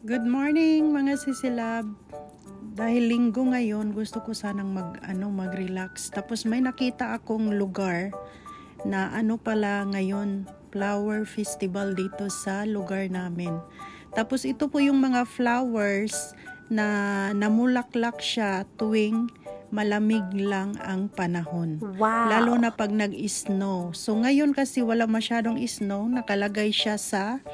Good morning mga sisilab. Dahil linggo ngayon, gusto ko sanang mag ano mag-relax. Tapos may nakita akong lugar na ano pala ngayon flower festival dito sa lugar namin. Tapos ito po yung mga flowers na namulaklak siya tuwing malamig lang ang panahon. Wow. Lalo na pag nag-snow. So ngayon kasi wala masyadong snow, nakalagay siya sa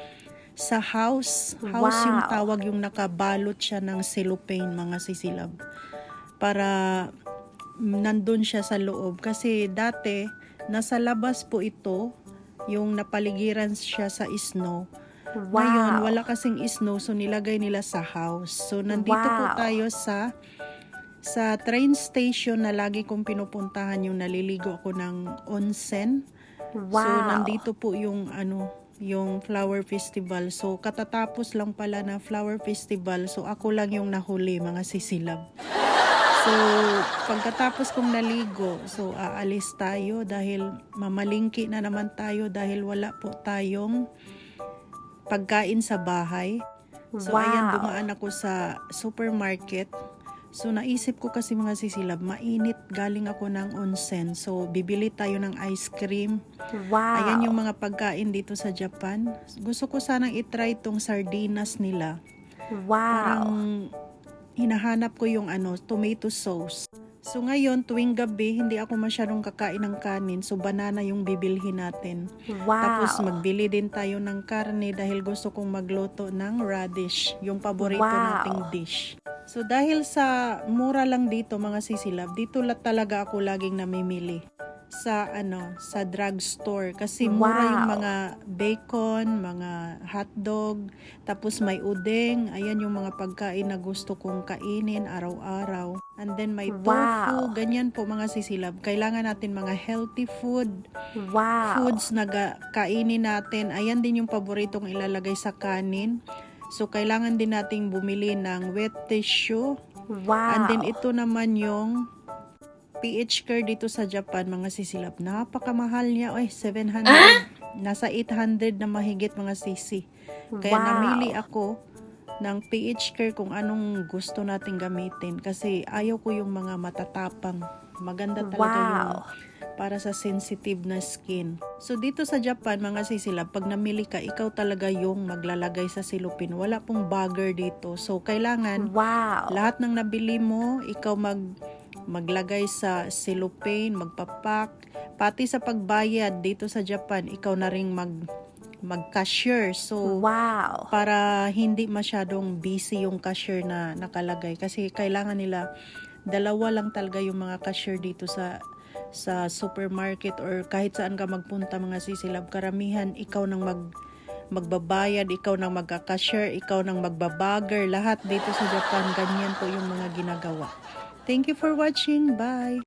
sa house. House yung Wow. tawag yung nakabalot siya ng cellophane mga sisilab. Para nandun siya sa loob. Kasi dati, nasa labas po ito, yung napaligiran siya sa snow. Wow. Ngayon, wala kasing snow, so nilagay nila sa house. So, nandito po Wow. tayo sa sa train station na lagi kong pinupuntahan yung naliligo ako ng onsen. Wow. So, nandito po yung ano, yung flower festival. So, katatapos lang pala na flower festival. So, ako lang yung nahuli, mga sisilab. So, pagkatapos kong naligo, so aalis tayo dahil mamalingki na naman tayo dahil wala po tayong pagkain sa bahay. So, wow. ayan, dumaan ako sa supermarket. So, naisip ko kasi mga sisilab, mainit galing ako ng onsen. So, bibili tayo ng ice cream. Wow. Ayan yung mga pagkain dito sa Japan. Gusto ko sanang itry itong sardinas nila. Wow. Parang hinahanap ko yung ano, tomato sauce. So ngayon, tuwing gabi, hindi ako masyadong kakain ng kanin. So banana yung bibilhin natin. wow. Tapos magbili din tayo ng karne dahil gusto kong magluto ng radish, yung paborito Wow. nating dish. So dahil sa mura lang dito mga sisilab, dito la talaga ako laging namimili sa ano sa drugstore kasi mura Wow. yung mga bacon, mga hotdog, tapos may udeng, ayan yung mga pagkain na gusto kong kainin araw-araw. And then may tofu, Wow. ganyan po mga sisilab. Kailangan natin mga healthy food, wow. foods na kainin natin. Ayan din yung paboritong ilalagay sa kanin. So, kailangan din nating bumili ng wet tissue. Wow. And then, ito naman yung PH care dito sa Japan, mga sisilap. Napakamahal niya. Ay, 700. Nasa 800 na mahigit mga sisi. Kaya Wow. namili ako ng PH care kung anong gusto nating gamitin. Kasi ayaw ko yung mga matatapang. Maganda talaga Wow. yung para sa sensitive na skin. So dito sa Japan, mga sisilab, pag namili ka, ikaw talaga yung maglalagay sa silupin. Wala pong bagger dito. So kailangan Wow. lahat ng nabili mo, ikaw mag maglagay sa cellophane, magpapak, pati sa pagbayad dito sa Japan, ikaw na ring mag mag-cashier. So Wow. para hindi masyadong busy yung cashier na nakalagay kasi kailangan nila dalawa lang talaga yung mga cashier dito sa sa supermarket or kahit saan ka magpunta mga sisilab karamihan ikaw nang mag magbabayad, ikaw nang magka-cashier, ikaw nang magbabager, lahat dito sa Japan ganyan po yung mga ginagawa. Thank you for watching. Bye.